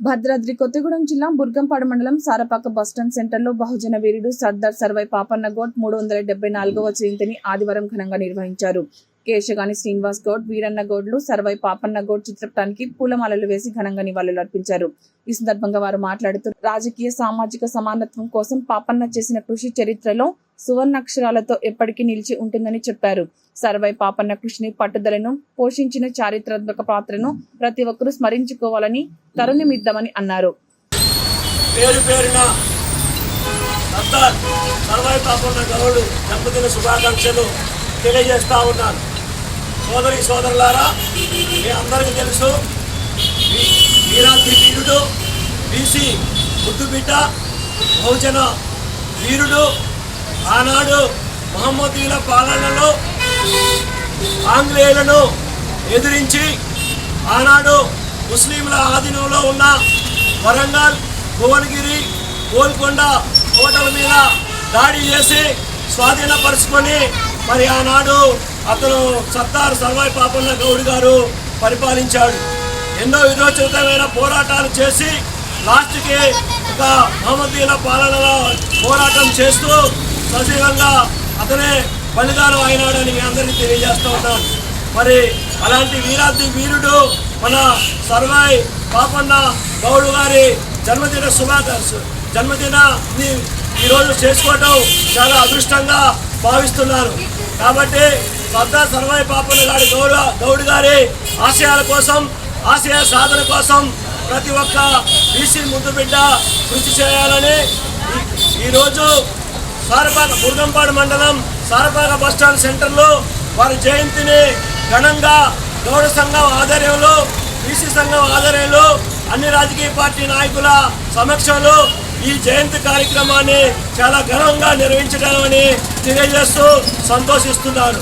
భద్రాద్రి కొత్తగూడెం జిల్లా బుర్గంపాడు మండలం సారపాక బస్టాండ్ సెంటర్లో బహుజన వీరుడు సర్దార్ సర్వై పాపన్న గౌడ్ మూడు వందల డెబ్బై నాలుగవ జయంతిని ఆదివారం ఘనంగా నిర్వహించారు. కేశగాని శ్రీనివాస్ గౌడ్ వీరన్న గౌడ్లు సర్వై పాపన్న గౌడ్ చిత్రపటానికి పూలమాలలు వేసి ఘనంగా నివాళులు అర్పించారు. ఈ సందర్భంగా వారు మాట్లాడుతూ రాజకీయ సామాజిక సమానత్వం కోసం పాపన్న చేసిన కృషి చరిత్రలో సువర్ణాక్షరాలతో ఎప్పటికీ నిలిచి ఉంటుందని చెప్పారు. సర్వై పాపన్న కృషిని పట్టుదలను పోషించిన చారిత్రాత్మక పాత్రను ప్రతి ఒక్కరూ స్మరించుకోవాలని తరుణమిద్దామని అన్నారు. పేరు పేరున సర్దార్ సర్వాయి పాపన్న గౌడు జన్మదిన శుభాకాంక్షలు తెలియజేస్తా ఉన్నాను. సోదరి సోదరులారా మీ అందరికీ తెలుసు వీరాద్రి వీరుడు బీసీ ముద్దుబిడ్డ బహుజన వీరుడు ఆనాడు మహమ్మదీల పాలనలో ఆంగ్లేయులను ఎదిరించి ఆనాడు ముస్లింల ఆధీనంలో ఉన్న వరంగల్ భువనగిరి గోల్కొండ కోటల మీద దాడి చేసి స్వాధీనపరుచుకొని మరి ఆనాడు అతను సర్దార్ సర్వాయి పాపన్న గౌడ్ గారు పరిపాలించాడు. ఎన్నో విరోచితమైన పోరాటాలు చేసి లాస్ట్కి ఒక మహమ్మదీల పాలనలో పోరాటం చేస్తూ సజీవంగా అతనే బలిదానం అయినాడని మీ అందరికీ తెలియజేస్తూ ఉన్నాను మరి అలాంటి వీరాద్రి వీరుడు మన సర్వాయి పాపన్న గౌడు గారి జన్మదిన శుభాకాంక్ష జన్మదినాన్ని ఈరోజు చేసుకోవటం చాలా అదృష్టంగా భావిస్తున్నాను కాబట్టి సర్దార్ సర్వాయి పాపన్న గారి గౌడ గౌడు గారి ఆశయాల కోసం ఆశయ సాధన కోసం ప్రతి ఒక్క బీసీ ముందు బిడ్డ కృషి చేయాలని ఈరోజు సారపాక బుర్గంపాడు మండలం సారపాక బస్టాండ్ సెంటర్లో వారి జయంతిని ఘనంగా గౌడ సంఘం ఆధ్వర్యంలో బీసీ సంఘం ఆధ్వర్యంలో అన్ని రాజకీయ పార్టీ నాయకుల సమక్షంలో ఈ జయంతి కార్యక్రమాన్ని చాలా ఘనంగా నిర్వహించడామని తెలియజేస్తూ సంతోషిస్తున్నారు.